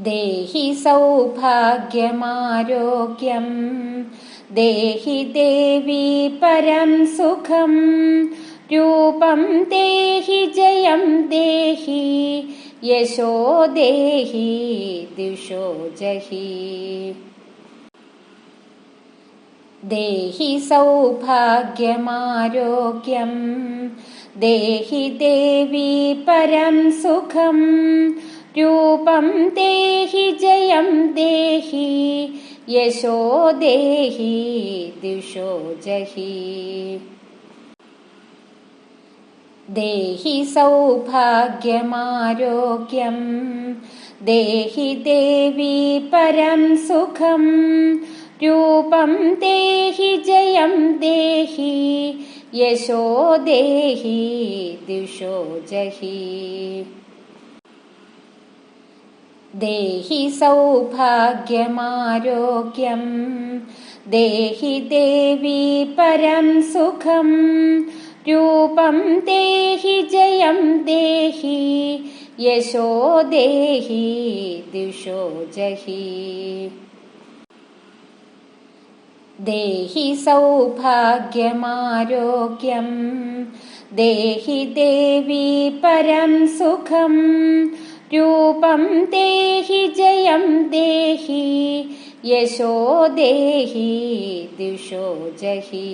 देहि सौभाग्यमारोग्यम्। देहि देवी परं सुखम् रूपं देहि जयं देहि। यशो देहि दिशो जहि। देहि सौभाग्यमारोग्यम्। देहि देवी परं सुखम् रूपं देहि जयं देहि यशो देहि दिशो जहि। देहि सौभाग्यमारोग्यम् देहि देवी परं सुखम् रूपं देहि जयं देहि यशो देहि दिशो जहि देहि सौभाग्यमारोग्यम्। देहि देवी परं सुखम्। रूपं देहि जयं देहि। यशो देहि दिशो जहि। देहि सौभाग्यमारोग्यम्। देहि देवी परं सुखम् रूपं देहि जयं देहि यशो देहि दिशो जहि